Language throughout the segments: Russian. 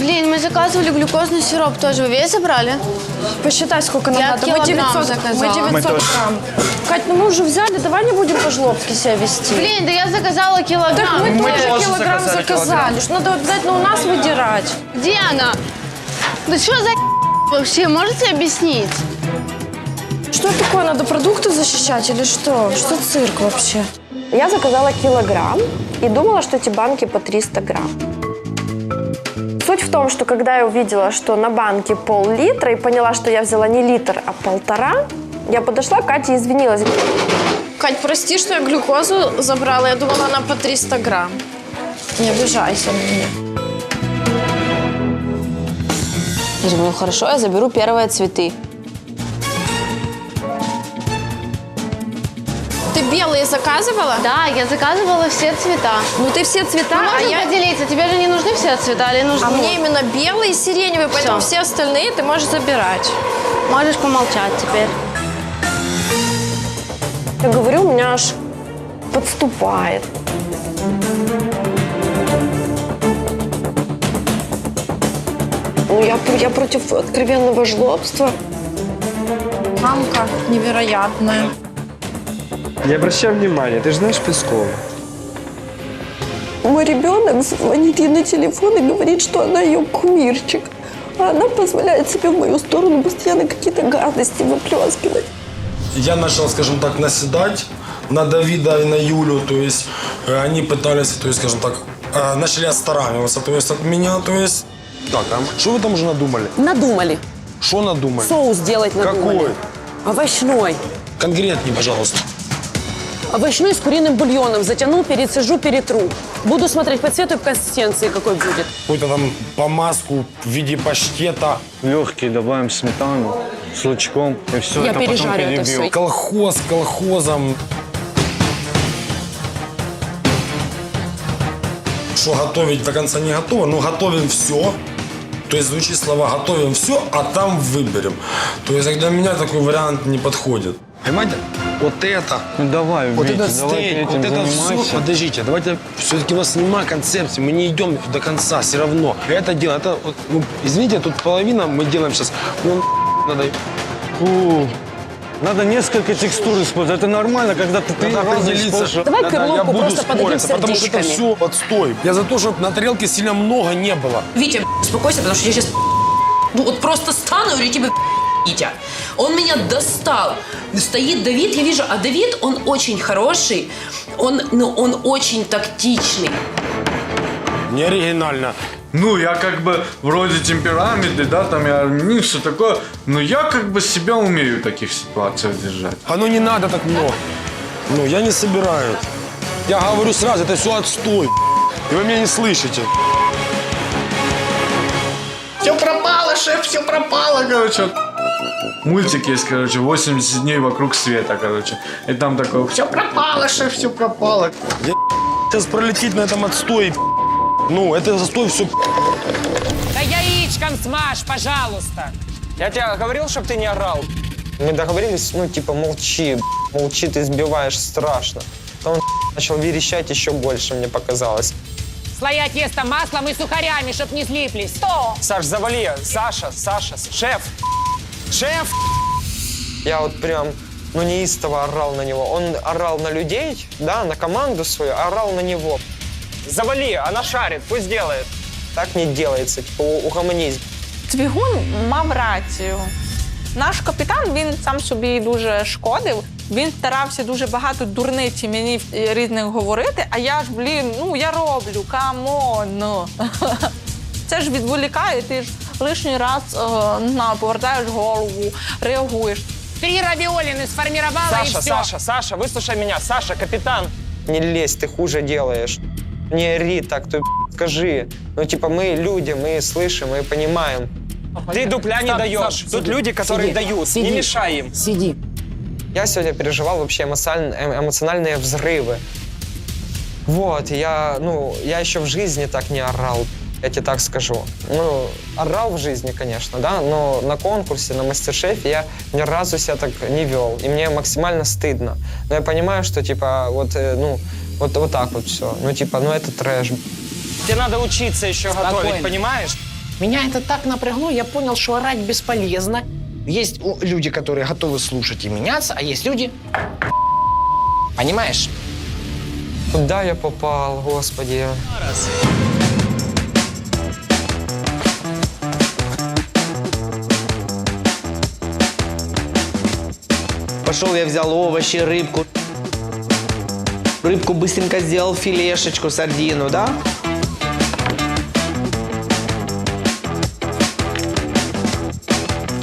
Блин, мы заказывали глюкозный сироп тоже. Вы весь забрали? Посчитай, сколько нам Я надо. Мы килограмм 900, заказала. мы 900 Мы тоже. грамм. Кать, ну мы уже взяли, давай не будем по-жлобски себя вести. Блин, да я заказала килограмм. так мы, Мы тоже тоже килограмм заказали заказали. Что надо обязательно у нас выдирать. Где она? Да что за вообще? Можете объяснить? Что такое? Надо продукты защищать или что? Что цирк вообще? Я заказала килограмм и думала, что эти банки по 300 грамм. Суть в том, что когда я увидела, что на банке пол-литра и поняла, что я взяла не литр, а полтора, я подошла к Кате и извинилась. Кать, прости, что я глюкозу забрала. Я думала, она по 300 грамм. Не обижайся на меня. Я думаю, ну хорошо, я заберу первые цветы. Белые заказывала? Да, я заказывала все цвета. Ну ты все цвета, Ну, а я... поделиться? Тебе же не нужны все цвета или нужны? А мне именно белый и сиреневый, поэтому Всё. все остальные ты можешь забирать. Можешь помолчать теперь. Я говорю, у меня аж подступает. Ну, я, я против откровенного жлобства. Мамка невероятная. Не обращай внимания, ты же знаешь Пескова. Мой ребенок звонит ей на телефон и говорит, что она ее кумирчик. А она позволяет себе в мою сторону постоянно какие-то гадости выплескивать. Я начал, скажем так, наседать на Давида и на Юлю, то есть э, они пытались, то есть, скажем так, э, начали отстраниваться, то есть от меня, то есть... Так, а что вы там уже надумали? Надумали. Что надумали? Соус делать надумали. Какой? Овощной. Конкретнее, пожалуйста. Овощной с куриным бульоном. Затяну, перецежу, перетру. Буду смотреть по цвету и консистенции, какой будет. Какую-то там помазку в виде паштета. Легкий добавим сметану с лучком и все. Я это потом пережарю это перебьем. всё. Колхоз колхозом. Что готовить до конца не готово, но готовим все. То есть звучит слова «готовим все, а там выберем». То есть для меня такой вариант не подходит. Понимаете? Вот это, Ну давай, вот Витя, этот стейк, этим вот это все. Подождите, давайте все-таки у нас нема концепции, мы не идем до конца все равно. Это дело, это, вот, ну, извините, тут половина мы делаем сейчас. Ну, надо Фу. Надо несколько текстур использовать. Это нормально, когда ты три Надо раза используешь. Давай Надо- я буду просто подадим спориться, потому что это сердечками. все отстой. Я за то, чтобы на тарелке сильно много не было. Витя, успокойся, потому что я сейчас ну вот просто стану и говорю тебе Витя. Он меня достал. Стоит Давид, я вижу, а Давид, он очень хороший, он, ну, он очень тактичный. Не оригинально. Ну, я как бы вроде темпераментный, да, там я не все такое, но я как бы себя умею в таких ситуациях держать. А ну не надо так много. Ну, я не собираюсь. Я говорю сразу, это все отстой. И вы меня не слышите. Все пропало, шеф, все пропало, короче. Мультик есть, короче, 80 дней вокруг света, короче. И там такое, все пропало, шеф, все пропало. Сейчас пролететь на этом отстой. Ну, это застой все. Да яичком смажь, пожалуйста. Я тебе говорил, чтобы ты не орал. Мы договорились, ну, типа, молчи, молчи, ты избиваешь страшно. Потом он начал верещать еще больше, мне показалось. Слоя теста маслом и сухарями, чтоб не слиплись. Что? Саш, завали, Саша, Саша, шеф, шеф! Я вот прям, ну, неистово орал на него. Он орал на людей, да, на команду свою, орал на него. Завали, она шарит, пусть делает. Так не делается, типа, у- угомонись. Двигун мав рацію. Наш капітан він сам собі дуже шкодив. Він старався дуже багато дурниці мені е, різних говорити, а я ж, блін, ну я роблю, камон. ну. Це ж відволікає, ти ж лишній раз е, не знаю, повертаєш голову, реагуєш. Три равиолины сформировала и Саша, все. Саша, Саша, выслушай меня. Саша, капитан. Не лезь, ты хуже делаешь. Не ори так, ты скажи. Ну, типа, мы люди, мы слышим, мы понимаем. Ты дупля не Стоп, даешь. стоп, Тут сиди, люди, которые сиди, дают. сиди. Не мешай им. Сиди. Я сегодня переживал вообще эмоцион- эм- эмоциональные взрывы. Вот, я, ну, я еще в жизни так не орал, я тебе так скажу. Ну, орал в жизни, конечно, да, но на конкурсе, на мастер-шефе я ни разу себя так не вел, и мне максимально стыдно. Но я понимаю, что, типа, вот, э, ну, вот, вот так вот все. Ну, типа, ну, это трэш. Тебе надо учиться еще Спокойно. готовить, понимаешь? Меня это так напрягло, я понял, что орать бесполезно. Есть люди, которые готовы слушать и меняться, а есть люди... Понимаешь? Куда я попал, господи? Пошел я взял овощи, рыбку. Рыбку быстренько сделал филешечку, сардину, да?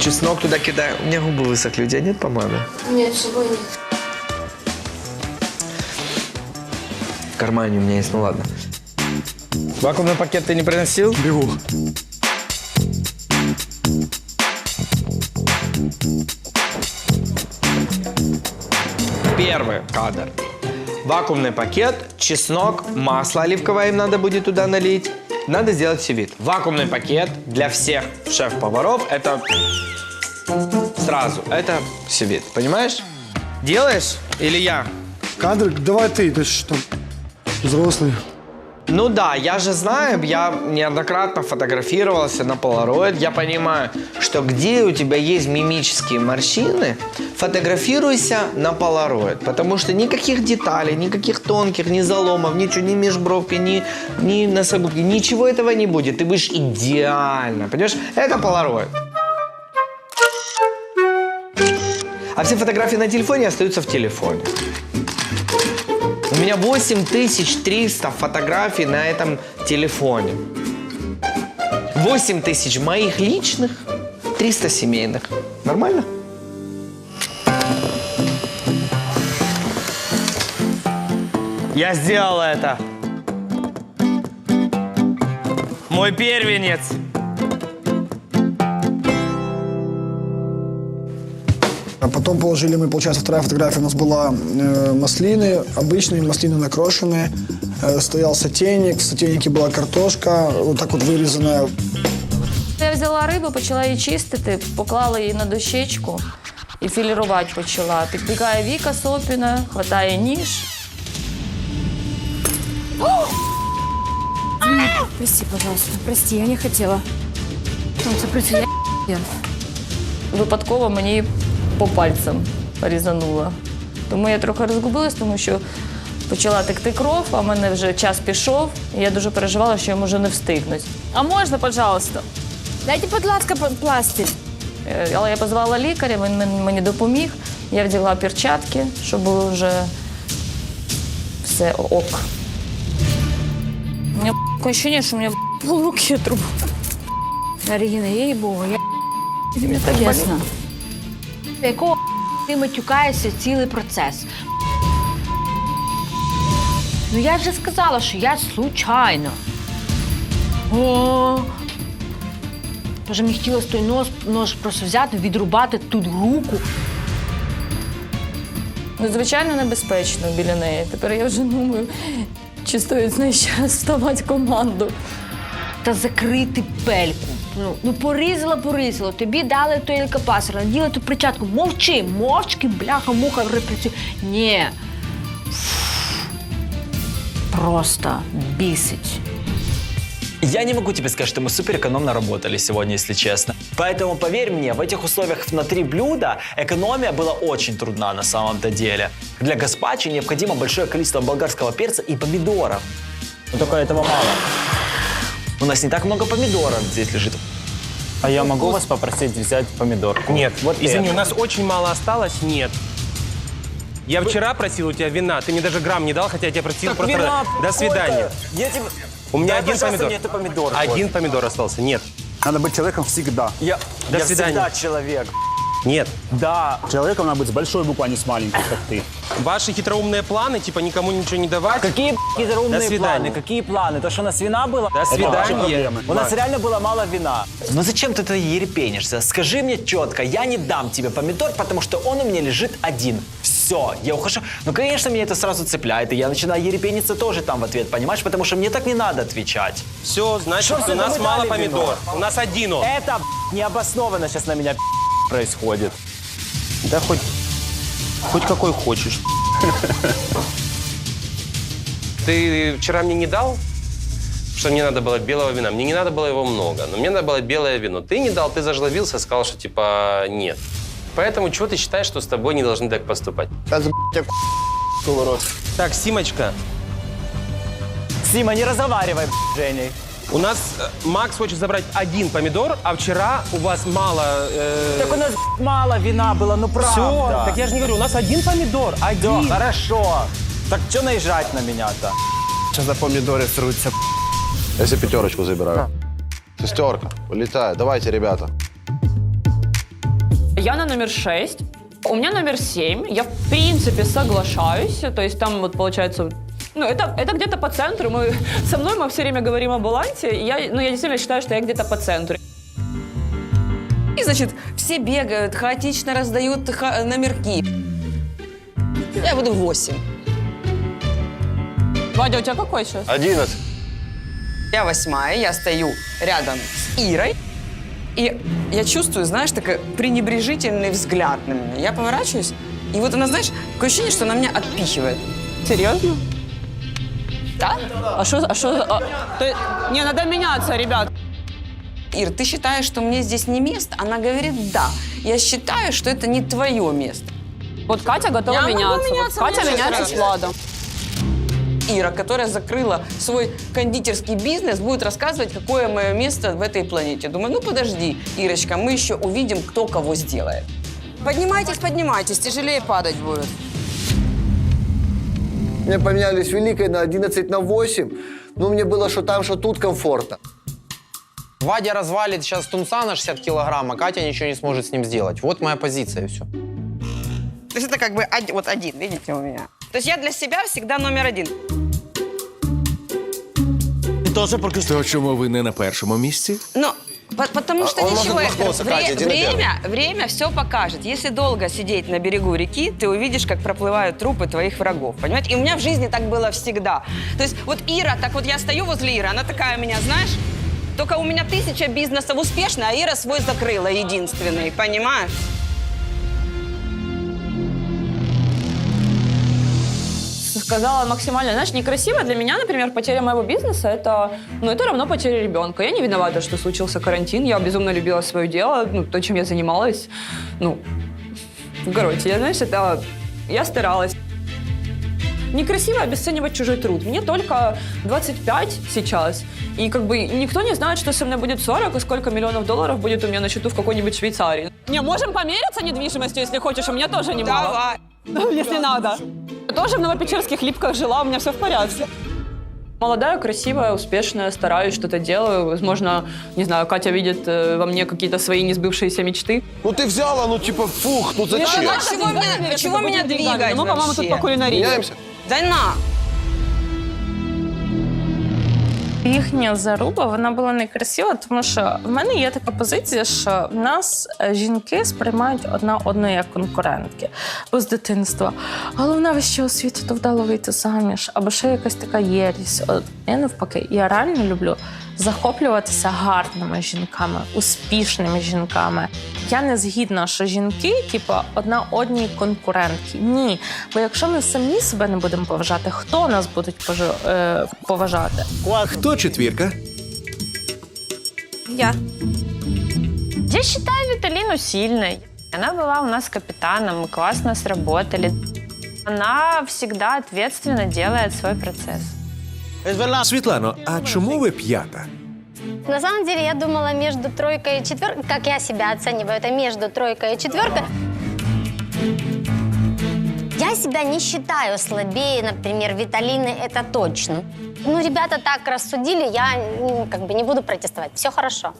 Чеснок туда кидаю. У меня губы высохли. У тебя нет помады? Нет, с собой нет. В кармане у меня есть, ну ладно. Вакуумный пакет ты не приносил? Бегу. Первый кадр. Вакуумный пакет, чеснок, масло оливковое им надо будет туда налить. Надо сделать все вид. Вакуумный пакет для всех шеф-поваров это сразу. Это все вид. Понимаешь? Делаешь или я? Кадр, давай ты, ты что, взрослый. Ну да, я же знаю, я неоднократно фотографировался на Polaroid, я понимаю, что где у тебя есть мимические морщины, фотографируйся на Polaroid, потому что никаких деталей, никаких тонких, ни заломов, ничего, ни межбровки, ни, ни носогубки, ничего этого не будет, ты будешь идеально, понимаешь? Это Polaroid. А все фотографии на телефоне остаются в телефоне. У меня 8300 фотографий на этом телефоне. 8000 моих личных, 300 семейных. Нормально? Я сделал это. Мой первенец. А потом положили мы, получается, вторая фотография у нас была э, маслины, обычные маслины накрошенные. Э, стоял сотейник, в сотейнике была картошка, вот так вот вырезанная. Я взяла рибу, почала її чистити, поклала її на дощечку і філірувати почала. Підбігає Віка Сопіна, хватає ніж. Прости, пожалуйста. Прости, я не хотела. Солнце, прости, я... Випадково мені по пальцям порізанула. Тому я трохи розгубилась, тому що почала текти кров, а в мене вже час пішов, і я дуже переживала, що я можу не встигнути. А можна, пожалуйста? Дайте, будь ласка, пластир. Е, Але я позвала лікаря, він мені допоміг. Я вдягла перчатки, щоб було вже все ок. У мене таке ощущение, що у мене пол руки отруб. Регина, ей-богу, я... Мені так Чесно. Якого ти матюкаєшся цілий процес? Ну я вже сказала, що я случайно. О. Тож мені хотілося той нож, нож просто взяти, відрубати тут руку. Ну, звичайно, небезпечно біля неї. Тепер я вже думаю, чи стоїть з неї ще команду. Та закрити пельку. Ну, ну порізала, порізала. Тобі дали той елькапасер, наділи ту причатку. Мовчи, мовчки, бляха, муха репрацює. Ні. Просто бісить. Я не могу тебе сказать, что мы супер экономно работали сегодня, если честно. Поэтому поверь мне, в этих условиях на три блюда экономия была очень трудна на самом-то деле. Для гаспачо необходимо большое количество болгарского перца и помидоров. Но только этого мало. У нас не так много помидоров здесь лежит. А я могу вас попросить взять помидорку? Нет, Вот извини, это. у нас очень мало осталось, нет. Я вчера просил у тебя вина, ты мне даже грамм не дал, хотя я тебя просил Так просто... вина До свидания. Я тебе... У меня Дай, один помидор. мне это помидор. Один вот. помидор остался, нет. Надо быть человеком всегда. Я, До я свидания. всегда человек. Нет. Да, человеком надо быть с большой буквы, а не с маленькой, как ты. Ваши хитроумные планы, типа никому ничего не давать. Какие До свидания. Какие планы? То, что у нас вина было? До свидания. У нас реально было мало вина. Ну зачем ты это ерепенишься? Скажи мне четко, я не дам тебе помидор, потому что он у меня лежит один. Все, я ухожу. Ну, конечно, меня это сразу цепляет, и я начинаю ерепениться тоже там в ответ, понимаешь? Потому что мне так не надо отвечать. Все, значит, Что у нас мы мало дали помидор. У нас один он. Это необоснованно сейчас на меня происходит. Да хоть, хоть какой хочешь. Ты вчера мне не дал что мне надо было белого вина. Мне не надо было его много, но мне надо было белое вино. Ты не дал, ты зажлобился, сказал, что типа нет. Поэтому чего ты считаешь, что с тобой не должны так поступать? Так, Симочка, Сима, не разговаривай, с Женей. У нас э, Макс хочет забрать один помидор, а вчера у вас мало... э, Так у нас мало вина было, ну правда. Все, так я же не говорю, у нас один помидор, один. Да, хорошо. Так что наезжать на меня-то? Сейчас за помидоры срутся. Я себе пятерочку забираю. Шестерка. Улетает. Давайте, ребята. Я на номер 6. У меня номер 7. Я, в принципе, соглашаюсь. То есть там вот получается... Ну, это, это где-то по центру. Мы, со мной мы все время говорим о балансе. и Я, ну, я действительно считаю, что я где-то по центру. И, значит, все бегают, хаотично раздают ха- номерки. Я буду 8. Вадя, у тебя какой сейчас? Одиннадцать. Я восьмая, я стою рядом с Ирой. И я чувствую, знаешь, такой пренебрежительный взгляд на меня. Я поворачиваюсь, и вот она, знаешь, такое ощущение, что она меня отпихивает. Серьезно? Да? А что? А что? а, не, надо меняться, ребят. Ир, ты считаешь, что мне здесь не место? Она говорит, да. Я считаю, что это не твое место. Вот Катя готова Я меняться. меняться, вот Катя меняется с Владом. Ира, которая закрыла свой кондитерский бизнес, будет рассказывать, какое мое место в этой планете. Думаю, ну подожди, Ирочка, мы еще увидим, кто кого сделает. Поднимайтесь, поднимайтесь, тяжелее падать будет. Мне поменялись великой на 11 на 8. Ну, мне было что там, что тут комфортно. Вадя развалит сейчас тунца на 60 килограмм, а Катя ничего не сможет с ним сделать. Вот моя позиция, и все. То есть это как бы один, вот один, видите, у меня. То есть я для себя всегда номер один. То чому ви не на першому місці? По- потому что он может ничего, махнуться, Вре- Катя, время, время все покажет. Если долго сидеть на берегу реки, ты увидишь, как проплывают трупы твоих врагов. Понимаете? И у меня в жизни так было всегда. То есть вот Ира, так вот я стою возле Иры, она такая у меня, знаешь, только у меня тысяча бизнесов успешно, а Ира свой закрыла единственный, понимаешь? Сказала максимально, знаешь, некрасиво для меня, например, потеря моего бизнеса, это, ну, это равно потеря ребенка. Я не виновата, что случился карантин, я безумно любила свое дело, ну, то, чем я занималась, ну, короче, я, знаешь, это, я старалась. Некрасиво обесценивать чужой труд. Мне только 25 сейчас, и как бы никто не знает, что со мной будет 40 и сколько миллионов долларов будет у меня на счету в какой-нибудь Швейцарии. Не, можем помериться недвижимостью, если хочешь, у меня тоже немало. Давай. Если надо. Тоже в Новопечерских липках жила, у меня все в порядке. Молодая, красивая, успешная, стараюсь, что-то делаю. Возможно, не знаю, Катя видит э, во мне какие-то свои несбывшиеся мечты. Ну ты взяла, ну типа, фух, ну зачем? Ну, чего меня, чего меня двигать Ну, по-моему, тут вообще? по кулинарии. Меняемся? Да на! Їхня заруба вона була некрасива, тому що в мене є така позиція, що в нас е, жінки сприймають одна одну як конкурентки Бо з дитинства. Головне вище освіту, то вдало вийти заміж, або ще якась така єрість. От я навпаки, я реально люблю захоплюватися гарними жінками, успішними жінками. Я не згідна, що жінки, типу, одна одній конкурентки. Ні. Бо якщо ми самі себе не будемо поважати, хто нас буде поважати? Хто четвірка? Я. Я считаю Виталину сильной. Она была у нас капитаном, мы классно сработали. Она всегда ответственно делает свой процесс. Світлано, а чому ви п'ята? На самом деле, я думала между тройкой и четверкой, как я себя оцениваю, это между тройкой и четверкой. Я себя не считаю слабее, например, Виталины, это точно. Ну, ребята так рассудили, я ну, как бы не буду протестовать. Все хорошо.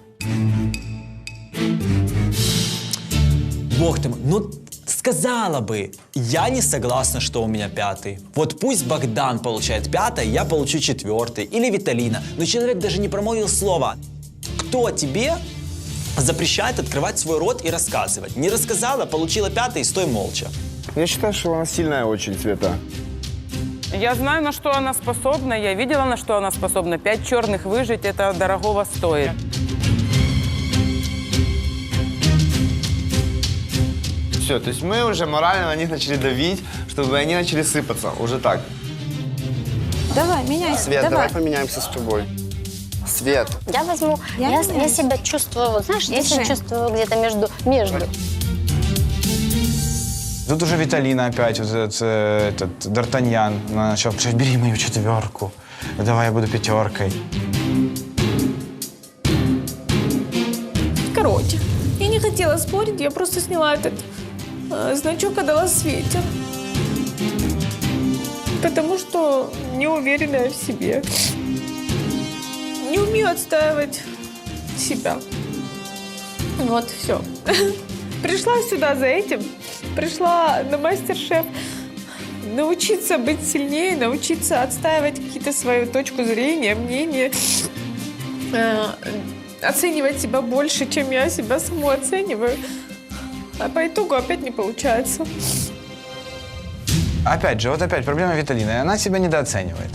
Бог ты мой, ну сказала бы, я не согласна, что у меня пятый. Вот пусть Богдан получает пятое, я получу четвертый. Или Виталина. Но человек даже не промолвил слова. Кто тебе запрещает открывать свой рот и рассказывать? Не рассказала, получила пятый, стой молча. Я считаю, что она сильная очень, Света. Я знаю, на что она способна. Я видела, на что она способна. Пять черных выжить это дорогого стоит. Все, то есть мы уже морально на них начали давить, чтобы они начали сыпаться. Уже так. Давай, меняйся. Свет, давай, давай. поменяемся с тобой. Свет. Я возьму, Я я, я, себя чувствую, вот знаешь, я себя чувствую где-то между, между. Тут уже Виталина опять, вот этот, э, этот Д'Артаньян начал кричать, бери мою четверку, давай я буду пятеркой. Короче, я не хотела спорить, я просто сняла этот значок, отдала Свете. Потому что не уверенная в себе. Не умею отстаивать себя. Вот, все. Пришла сюда за этим. Пришла на мастер-шеф научиться быть сильнее, научиться отстаивать какие-то свою точку зрения, мнение, э, оценивать себя больше, чем я себя саму оцениваю. А по итогу опять не получается. Опять же, вот опять проблема Виталины, она себя недооценивает.